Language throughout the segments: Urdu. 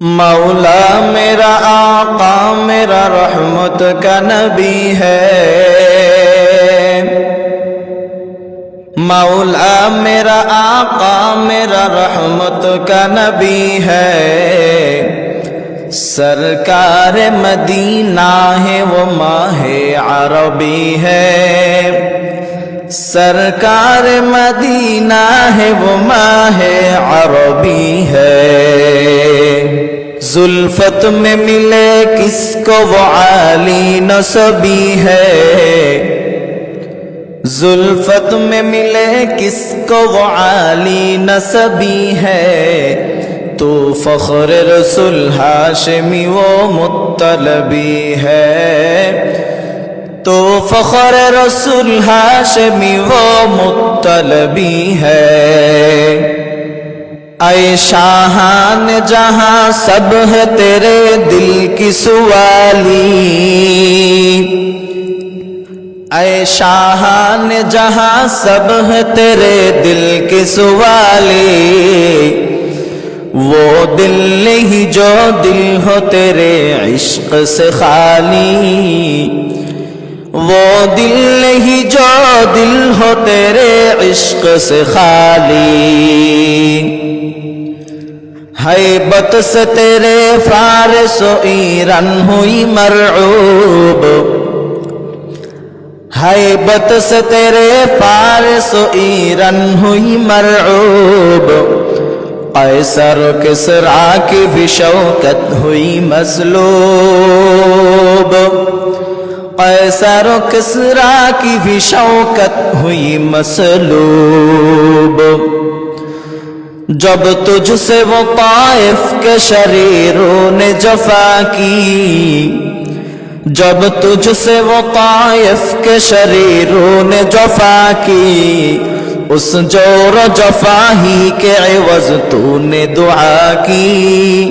مولا میرا آقا، میرا رحمت کا نبی ہے۔ مولا میرا آقا، میرا رحمت کا نبی ہے۔ سرکار مدینہ ہے، وہ ماہ عربی ہے۔ سرکار مدینہ ہے، وہ ماہ عربی ہے۔ زلفت میں ملے کس کو وہ عالی نصبی ہے زلفت میں ملے کس کو وہ عالی نصبی ہے تو فخر رسول ہاشمی وہ مطلبی ہے تو فخر رسول ہاشمی وہ مطلبی ہے اے شاہان جہاں سب ہے تیرے دل کی سوالی۔ اے شاہان جہاں سب ہے تیرے دل کی سوالی۔ وہ دل نہیں جو دل ہو تیرے عشق سے خالی۔ وہ دل نہیں جو دل ہو تیرے عشق سے خالی۔ حیبت سے تیرے فارس و ایران ہوئی مرعوب۔ حیبت سے تیرے فارس و ایران ہوئی مرعوب۔ قیصر و کسرا کی بھی شوکت ہوئی مظلوب۔ قیصر و کسرا کی بھی شوکت ہوئی مسلوب جب تجھ سے وہ طائف کے شریروں نے جفا کی، جب تجھ سے وہ طائف کے شریروں نے جفا کی، اس جور و جفا ہی کے عوض تو نے دعا کی۔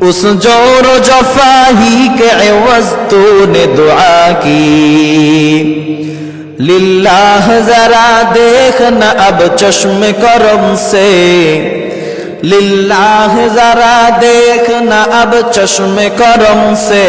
اس جور و جفا ہی کے عوض تو نے دعا کی۔ লিল্লাহ, যারা দেখ না আব চশম করম সে। লিল্লাহ, যারা দেখ না আব চশম করম সে।